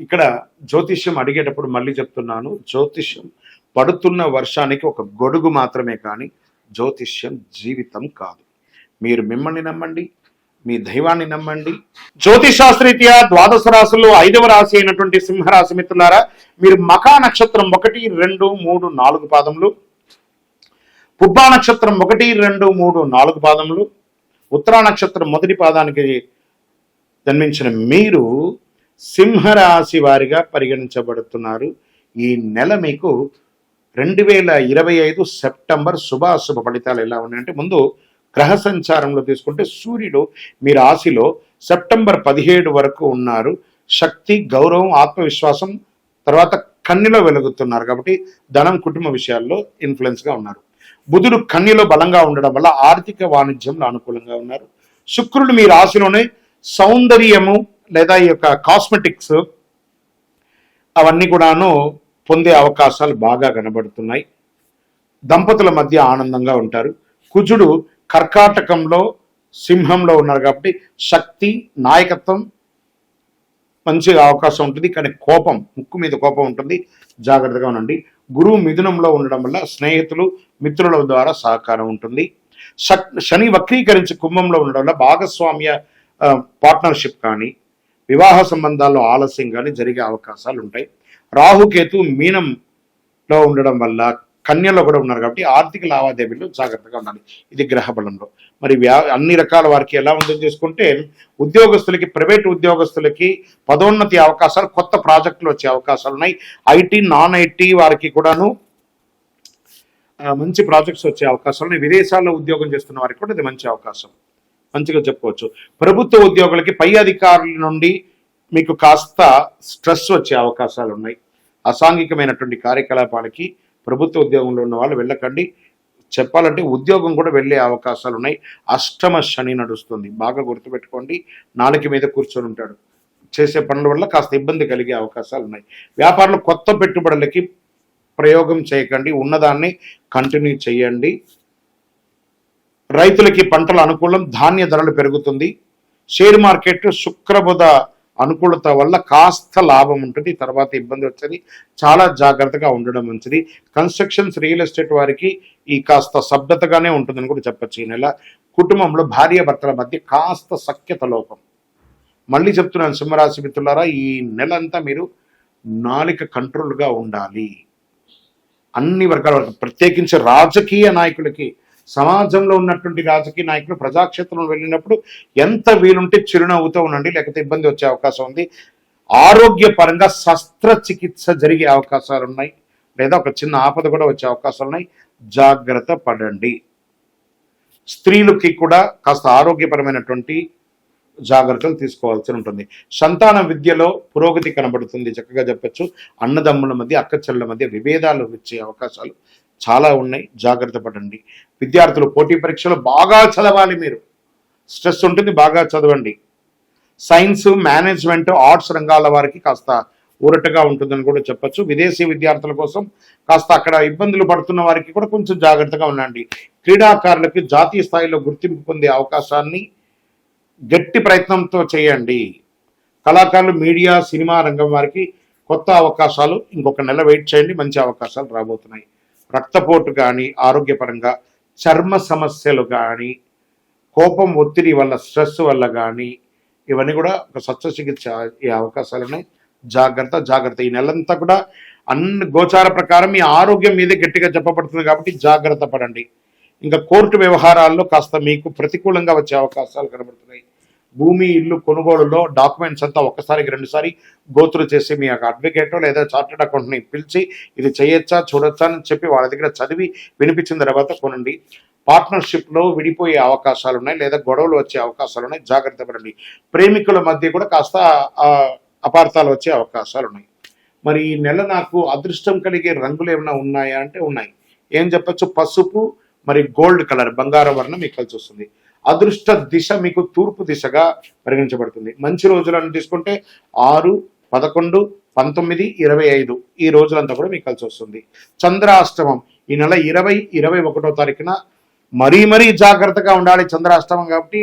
ఇక్కడ జ్యోతిష్యం అడిగేటప్పుడు మళ్ళీ చెప్తున్నాను. జ్యోతిష్యం పడుతున్న వర్షానికి ఒక గొడుగు మాత్రమే కానీ జ్యోతిష్యం జీవితం కాదు. మీరు మిమ్మల్ని నమ్మండి మీ దైవాన్ని నమ్మండి. జ్యోతిషాస్త్రీత్యా ద్వాదశ రాశుల్లో ఐదవ రాశి అయినటువంటి సింహరాశి మిత్రులారా మీరు మకా నక్షత్రం ఒకటి రెండు మూడు నాలుగు పాదములు పుబ్బా నక్షత్రం ఒకటి రెండు మూడు నాలుగు పాదములు ఉత్తరా నక్షత్రం మొదటి పాదానికి జన్మించిన మీరు సింహరాశి వారిగా పరిగణించబడుతున్నారు. ఈ నెల మీకు రెండు వేల ఇరవై ఐదు సెప్టెంబర్ శుభాశుభ ఫలితాలు ఎలా ఉన్నాయంటే ముందు గ్రహ సంచారంలో తీసుకుంటే సూర్యుడు మీ రాశిలో సెప్టెంబర్ పదిహేడు వరకు ఉన్నారు. శక్తి గౌరవం ఆత్మవిశ్వాసం తర్వాత కన్నిలో వెలుగుతున్నారు కాబట్టి ధనం కుటుంబ విషయాల్లో ఇన్ఫ్లుయెన్స్గా ఉన్నారు. బుధుడు కన్నిలో బలంగా ఉండడం వల్ల ఆర్థిక వాణిజ్యంలో అనుకూలంగా ఉన్నారు. శుక్రుడు మీ రాశిలోనే సౌందర్యము లేదా ఈ యొక్క కాస్మెటిక్స్ అవన్నీ కూడాను పొందే అవకాశాలు బాగా కనబడుతున్నాయి. దంపతుల మధ్య ఆనందంగా ఉంటారు. కుజుడు కర్కాటకంలో సింహంలో ఉన్నారు కాబట్టి శక్తి నాయకత్వం మంచిగా అవకాశం ఉంటుంది. కానీ కోపం ముక్కు మీద కోపం ఉంటుంది. జాగ్రత్తగా ఉండండి. గురువు మిథునంలో ఉండడం వల్ల స్నేహితులు మిత్రుల ద్వారా సహకారం ఉంటుంది. శక్- శని వక్రీకరించి కుంభంలో ఉండడం వల్ల భాగస్వామ్య పార్ట్నర్షిప్ కానీ వివాహ సంబంధాల్లో ఆలస్యం కానీ జరిగే అవకాశాలు ఉంటాయి. రాహుకేతు మీనంలో ఉండడం వల్ల కన్యలో కూడా ఉన్నారు కాబట్టి ఆర్థిక లావాదేవీల్లో జాగ్రత్తగా ఉండాలి. ఇది గ్రహ బలంలో. మరి వ్యా అన్ని రకాల వారికి ఎలా ఉందో చేసుకుంటే ఉద్యోగస్తులకి ప్రైవేట్ ఉద్యోగస్తులకి పదోన్నతి అవకాశాలు కొత్త ప్రాజెక్టులు వచ్చే అవకాశాలు ఉన్నాయి. ఐటీ నాన్ ఐటీ వారికి కూడాను మంచి ప్రాజెక్ట్స్ వచ్చే అవకాశాలు ఉన్నాయి. విదేశాల్లో ఉద్యోగం చేస్తున్న వారికి కూడా ఇది మంచి అవకాశం. మంచిగా చెప్పుకోవచ్చు. ప్రభుత్వ ఉద్యోగులకి పై అధికారుల నుండి మీకు కాస్త స్ట్రెస్ వచ్చే అవకాశాలు ఉన్నాయి. అసాంఘికమైనటువంటి కార్యకలాపాలకి ప్రభుత్వ ఉద్యోగంలో ఉన్న వాళ్ళు వెళ్ళకండి. చెప్పాలంటే ఉద్యోగం కూడా వెళ్ళే అవకాశాలు ఉన్నాయి. అష్టమ శని నడుస్తుంది. బాగా గుర్తుపెట్టుకోండి. నాలుక మీద కూర్చొని ఉంటాడు. చేసే పనుల వల్ల కాస్త ఇబ్బంది కలిగే అవకాశాలు ఉన్నాయి. వ్యాపారంలో కొత్త పెట్టుబడులకి ప్రయోగం చేయకండి. ఉన్నదాన్ని కంటిన్యూ చేయండి. రైతులకి పంటల అనుకూలం ధాన్య ధరలు పెరుగుతుంది. షేర్ మార్కెట్ శుక్రబుధ అనుకూలత వల్ల కాస్త లాభం ఉంటుంది. తర్వాత ఇబ్బంది వచ్చేది. చాలా జాగ్రత్తగా ఉండడం మంచిది. కన్స్ట్రక్షన్స్ రియల్ ఎస్టేట్ వారికి ఈ కాస్త శబ్దతగానే ఉంటుందని కూడా చెప్పచ్చు ఈ నెల. కుటుంబంలో భార్య భర్తల మధ్య కాస్త సఖ్యత లోపం. మళ్ళీ చెప్తున్నాను సింహరాశి మిత్రులారా ఈ నెల అంతా మీరు నాలిక కంట్రోల్గా ఉండాలి. అన్ని వర్గాల వరకు ప్రత్యేకించి రాజకీయ నాయకులకి సమాజంలో ఉన్నటువంటి రాజకీయ నాయకులు ప్రజాక్షేత్రంలో వెళ్ళినప్పుడు ఎంత వీలుంటే చిరునవ్వుతో ఉండండి లేకపోతే ఇబ్బంది వచ్చే అవకాశం ఉంది. ఆరోగ్యపరంగా శస్త్రచికిత్స జరిగే అవకాశాలు ఉన్నాయి. లేదా ఒక చిన్న ఆపద కూడా వచ్చే అవకాశాలు ఉన్నాయి. జాగ్రత్త పడండి. స్త్రీలకి కూడా కాస్త ఆరోగ్యపరమైనటువంటి జాగ్రత్తలు తీసుకోవాల్సి ఉంటుంది. సంతాన విద్యలో పురోగతి కనబడుతుంది చక్కగా చెప్పచ్చు. అన్నదమ్ముల మధ్య అక్క చెల్లెల మధ్య విభేదాలు వచ్చే అవకాశాలు చాలా ఉన్నాయి. జాగ్రత్త పడండి. విద్యార్థులు పోటీ పరీక్షలు బాగా చదవాలి మీరు. స్ట్రెస్ ఉంటుంది బాగా చదవండి. సైన్స్ మేనేజ్మెంట్ ఆర్ట్స్ రంగాల వారికి కాస్త ఊరటగా ఉంటుందని కూడా చెప్పొచ్చు. విదేశీ విద్యార్థుల కోసం కాస్త అక్కడ ఇబ్బందులు పడుతున్న వారికి కూడా కొంచెం జాగ్రత్తగా ఉండండి. క్రీడాకారులకు జాతీయ స్థాయిలో గుర్తింపు పొందే అవకాశాన్ని గట్టి ప్రయత్నంతో చేయండి. కళాకారులు మీడియా సినిమా రంగం వారికి కొత్త అవకాశాలు ఇంకొక నెల వెయిట్ చేయండి. మంచి అవకాశాలు రాబోతున్నాయి. రక్తపోటు కానీ ఆరోగ్యపరంగా చర్మ సమస్యలు కానీ కోపం ఒత్తిడి వల్ల స్ట్రెస్ వల్ల కానీ ఇవన్నీ కూడా ఒక శస్త్రచికిత్స ఈ అవకాశాలు ఉన్నాయి. జాగ్రత్త జాగ్రత్త. ఈ నెలంతా కూడా అన్ని గోచార ప్రకారం మీ ఆరోగ్యం మీదే గట్టిగా చెప్పబడుతుంది కాబట్టి జాగ్రత్త పడండి. ఇంకా కోర్టు వ్యవహారాల్లో కాస్త మీకు ప్రతికూలంగా వచ్చే అవకాశాలు కనబడుతున్నాయి. భూమి ఇల్లు కొనుగోలులో డాక్యుమెంట్స్ అంతా ఒక్కసారికి రెండుసారి గోతులు చేసి మీ యొక్క అడ్వకేట్ లేదా చార్టెడ్ అకౌంట్ని పిలిచి ఇది చేయొచ్చా చూడొచ్చా అని చెప్పి వాళ్ళ దగ్గర చదివి వినిపించిన తర్వాత కొనండి. పార్ట్నర్షిప్లో విడిపోయే అవకాశాలు ఉన్నాయి లేదా గొడవలు వచ్చే అవకాశాలు ఉన్నాయి జాగ్రత్త పడండి. ప్రేమికుల మధ్య కూడా కాస్త అపార్థాలు వచ్చే అవకాశాలు ఉన్నాయి మరి ఈ నెల నాకు అదృష్టం కలిగే రంగులు ఏమైనా ఉన్నాయా అంటే ఉన్నాయి. ఏం చెప్పొచ్చు? పసుపు మరి గోల్డ్ కలర్ బంగారం వర్ణం మీకు కలిసి వస్తుంది అదృష్ట దిశ మీకు తూర్పు దిశగా పరిగణించబడుతుంది. మంచి రోజులను తీసుకుంటే ఆరు పదకొండు పంతొమ్మిది ఇరవై ఐదు ఈ రోజులంతా కూడా మీకు కలిసి వస్తుంది. చంద్రాష్టమం ఈ నెల ఇరవై ఇరవై ఒకటో తారీఖున మరీ మరీ జాగ్రత్తగా ఉండాలి చంద్రాష్టమం కాబట్టి.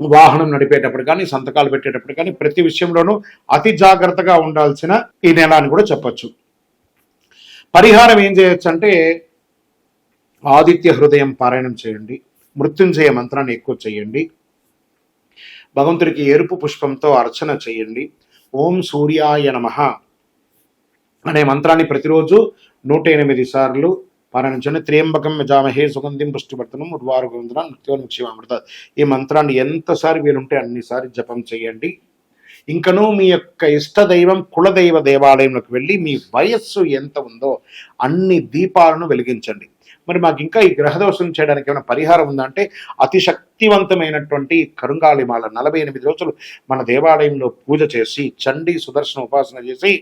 వాహనం నడిపేటప్పుడు కానీ సంతకాలు పెట్టేటప్పుడు కానీ ప్రతి విషయంలోనూ అతి జాగ్రత్తగా ఉండాల్సిన ఈ నెల అని కూడా చెప్పచ్చు. పరిహారం ఏం చేయొచ్చు అంటే ఆదిత్య హృదయం పారాయణం చేయండి. మృత్యుంజయ మంత్రాన్ని ఎక్కువ చేయండి. భగవంతుడికి ఎరుపు పుష్పంతో అర్చన చేయండి. ఓం సూర్యాయ నమ అనే మంత్రాన్ని ప్రతిరోజు నూట ఎనిమిది సార్లు పారాయణించండి త్రియంబకం జామహే సుగంధిం పుష్టివర్తనం ఉద్వారగంధన నృత్యోన్ముక్షిమామృత ఈ మంత్రాన్ని ఎంతసారి వీలుంటే అన్నిసారి జపం చేయండి. ఇంకనూ మీ యొక్క ఇష్ట దైవం కులదైవ దేవాలయంలోకి వెళ్ళి మీ వయస్సు ఎంత ఉందో అన్ని దీపాలను వెలిగించండి. మరి మాకు ఇంకా ఈ గ్రహదోషం చేయడానికి ఏమైనా పరిహారం ఉందా? అంటే అతి శక్తివంతమైనటువంటి కరుంగాళిమాల నలభై ఎనిమిది రోజులు మన దేవాలయంలో పూజ చేసి చండీ సుదర్శన ఉపాసన చేసి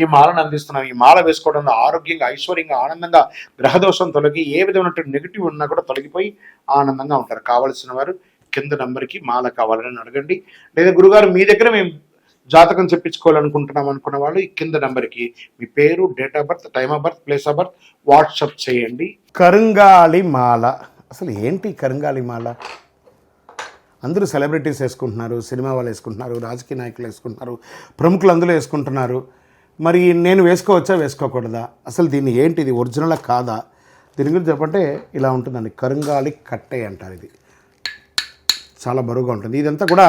ఈ మాలను అందిస్తున్నాం. ఈ మాల వేసుకోవడంలో ఆరోగ్యంగా ఐశ్వర్యంగా ఆనందంగా గ్రహదోషం తొలగి ఏ విధమైనటువంటి నెగిటివ్ ఉన్నా కూడా తొలగిపోయి ఆనందంగా ఉంటారు. కావలసిన వారు కింద నంబర్కి మాల కావాలని అడగండి. లేదా గురుగారు మీ దగ్గర మేము జాతకం చెప్పించుకోవాలనుకుంటున్నాం అనుకున్న వాళ్ళు ఈ కింద నంబర్కి మీ పేరు date of birth time of birth place of birth WhatsApp చేయండి. కరుంగాలి మాల. అసలు ఏంటి కరుంగాలి మాల? అందరూ సెలబ్రిటీస్ వేసుకుంటున్నారు సినిమా వాళ్ళు వేసుకుంటున్నారు రాజకీయ నాయకులు వేసుకుంటున్నారు ప్రముఖులు అందరూ వేసుకుంటున్నారు. మరి నేను వేసుకోవచ్చా వేసుకోకూడదా? అసలు దీన్ని ఏంటి ఇది ఒరిజినల్ కాదా? దీని గురించి చెప్పంటే ఇలా ఉంటుందండి కరుంగాలి కట్టే అంటారు ఇది. చాలా బరువుగా ఉంటుంది. ఇదంతా కూడా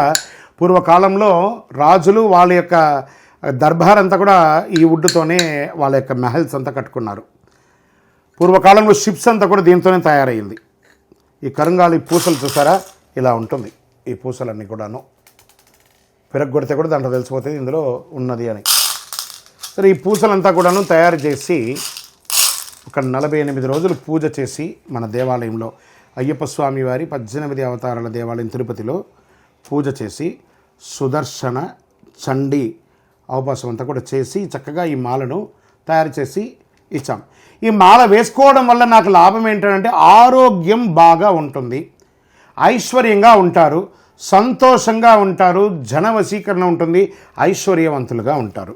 పూర్వకాలంలో రాజులు వాళ్ళ యొక్క దర్బార్ అంతా కూడా ఈ వుడ్తోనే వాళ్ళ యొక్క మెహల్స్ అంతా కట్టుకున్నారు. పూర్వకాలంలో షిప్స్ అంతా కూడా దీంతోనే తయారయ్యింది. ఈ కరుంగాలి పూసలు చూసారా? ఇలా ఉంటుంది. ఈ పూసలన్నీ కూడాను. పెరగొడితే కూడా దాంట్లో తెలిసిపోతుంది ఇందులో ఉన్నది అని. సరే ఈ పూసలంతా కూడాను తయారు చేసి ఒక నలభై ఎనిమిది రోజులు పూజ చేసి మన దేవాలయంలో అయ్యప్ప స్వామి వారి పద్దెనిమిది అవతారాల దేవాలయం తిరుపతిలో పూజ చేసి సుదర్శన చండీ అవకాశం అంతా కూడా చేసి చక్కగా ఈ మాలను తయారు చేసి ఇచ్చాం. ఈ మాల వేసుకోవడం వల్ల నాకు లాభం ఏంటంటే ఆరోగ్యం బాగా ఉంటుంది. ఐశ్వర్యంగా ఉంటారు. సంతోషంగా ఉంటారు. జన వశీకరణ ఉంటుంది. ఐశ్వర్యవంతులుగా ఉంటారు.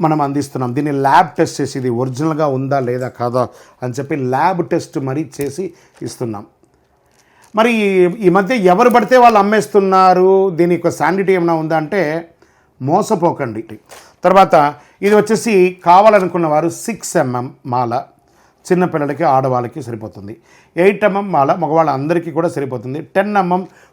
మనం అందిస్తున్నాం. దీన్ని ల్యాబ్ టెస్ట్ చేసి ఇది ఒరిజినల్గా ఉందా లేదా కాదా అని చెప్పి ల్యాబ్ టెస్ట్ మరీ చేసి ఇస్తున్నాం. మరి ఈ- ఈ మధ్య ఎవరు పడితే వాళ్ళు అమ్మేస్తున్నారు? దీని యొక్క శాండిటీ ఏమైనా ఉందా అంటే మోసపోకండి. తర్వాత ఇది వచ్చేసి కావాలనుకున్న వారు సిక్స్ ఎంఎం మాల. చిన్నపిల్లలకి ఆడవాళ్ళకి సరిపోతుంది. ఎయిట్ ఎంఎం మాల మగవాళ్ళ అందరికీ కూడా సరిపోతుంది. Ten MM